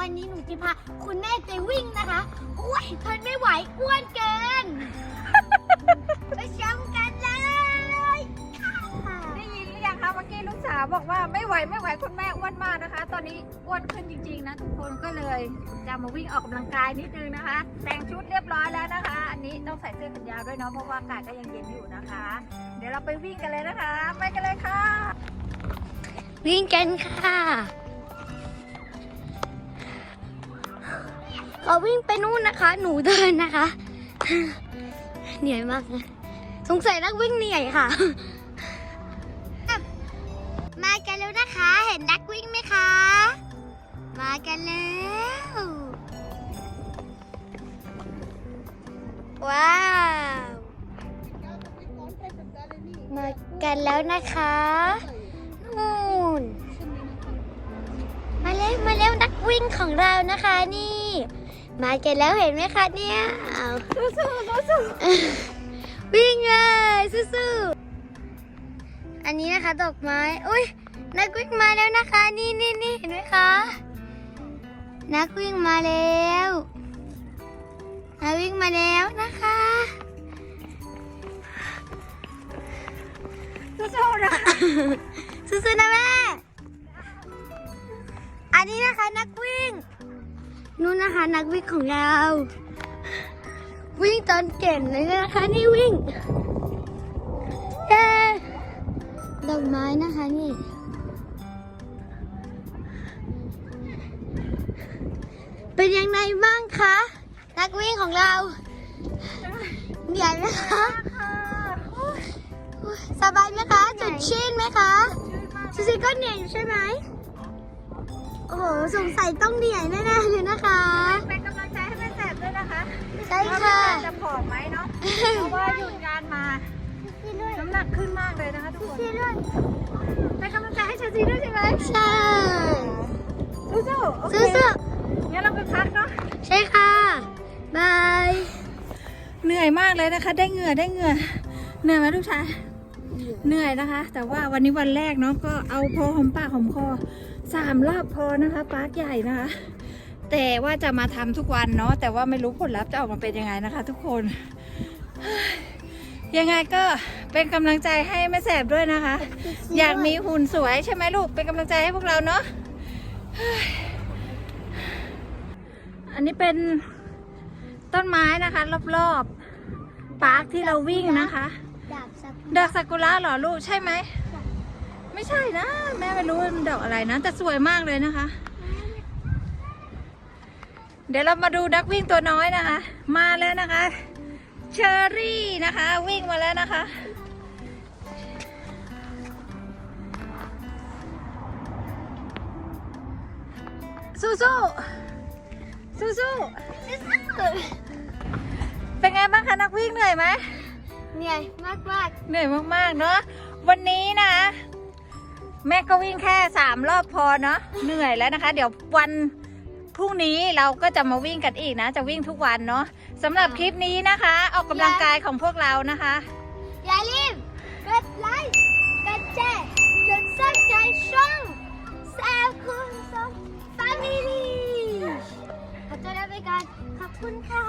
วันนี้หนูจะพาคุณแม่ไปวิ่งนะคะโอ้ยทนไม่ไหวอ้วนเกิน ไปชมกันเลยค่ะได้ยินหรือยังคะเมื่อกี้ลูกสาวบอกว่าไม่ไหวไม่ไหวคุณแม่อ้วนมากนะคะ ตอนนี้อ้วนขึ้นจริงๆนะทุกคนก็เลยจะมาวิ่งออกกำลังกายนิดนึงนะคะ แต่งชุดเรียบร้อยแล้วนะคะ อันนี้ต้องใส่เสื้อแขนยาวด้วยเนาะเพราะว่าอากาศก็ยังเย็นอยู่นะคะ เดี๋ยวเราไปวิ่งกันเลยนะคะ ไปกันเลยค่ะ วิ่งกันค่ะ เขาวิ่งไปนู่นนะคะ หนูเดินนะคะ เหนื่อยมากนะสงสัยนักวิ่งเหนื่อยค่ะ มากันแล้วนะคะ เห็นนักวิ่งไหมคะ มากันแล้วว้าวมากันแล้วนะคะนู่นมาแล้วมาแล้วนักวิ่งของเรานะคะนี่ มากันแล้วเห็นไหมคะเนี่ยอ้าวสู้ๆสู้ๆวิ่งเลยสู้ๆอันนี้นะคะดอกไม้อุ้ยนักวิ่งมาแล้วนะคะ นี่นี่นี่เห็นไหมคะ นักวิ่งมาแล้วนักวิ่งมาแล้วนะคะสู้ๆนะสู้ๆนะแม่อันนี้นะคะนักวิ่ง นู่นนะคะนักวิ่งของเรา วิ่งตอนเก่งเลยนะคะนี่วิ่งเย้ดอกไม้นะคะนี่เป็นยังไงบ้างคะ นักวิ่งของเราเหนื่อยไหมคะสบายไหมคะสดชื่นไหมคะซูซี่ก็เหนื่อยอยู่ใช่ไหม โอ้โหสงสัยต้องเหนื่อยแน่ๆเลยนะคะ เป็นกำลังใจให้แม่แสบด้วยนะคะใช่ว่าค่ะแม่แสบจะผอมไหมเนาะ เพราะว่าหยุดงานมาน้ำหนักขึ้นมากเลยนะคะทุกคนซี่ด้วยเป็นกำลังใจให้เชลซีด้วยใช่ไหมใช่สู้ๆโอเคสู้งั้นเราไปพักเนาะ ๆใช่ค่ะ บาย เหนื่อยมากเลยนะคะ ได้เหงื่อได้เหงื่อ เหนื่อยไหมลูกชาย เหนื่อยนะคะ แต่ว่าวันนี้วันแรกเนาะก็เอาพอหอมปากหอมคอสามรอบพอนะคะปาร์คใหญ่นะคะ แต่ว่าจะมาทำทุกวันเนาะแต่ว่าไม่รู้ผลลัพธ์จะออกมาเป็นยังไงนะคะ ทุกคนยังไงก็เป็นกำลังใจให้แม่แสบด้วยนะคะ อยากมีหุ่นสวยใช่ไหมลูกเป็นกำลังใจให้พวกเราเนาะอันนี้เป็นต้นไม้นะคะ รอบๆปาร์คที่เราวิ่งนะคะ ดาบสักดอกซากุระเหรอลูกใช่ไหม ไม่ใช่นะ แม่ไม่รู้ว่ามันดอกอะไรนะ แต่สวยมากเลยนะคะ เดี๋ยวเรามาดูนักวิ่งตัวน้อยนะคะ มาแล้วนะคะ เชอรี่นะคะ วิ่งมาแล้วนะคะสู้สู้สู้สู้ๆเป็นไงบ้างคะนักวิ่งเหนื่อยไหม เหนื่อยมากมากเหนื่อยมากๆเนอะวันนี้นะ แม่ก็วิ่งแค่สามรอบพอเนาะเหนื่อยแล้วนะคะ เดี๋ยววันพรุ่งนี้เราก็จะมาวิ่งกันอีกนะ จะวิ่งทุกวันเนาะสำหรับคลิปนี้นะคะ ออกกำลังกายของพวกเรานะคะๆอย่าลืมกดไลค์กดแชร์กดซับสไครต์ช่องแซวคุณสมฟามิลี่ขอตัวลาไปก่อนขอบคุณค่ะ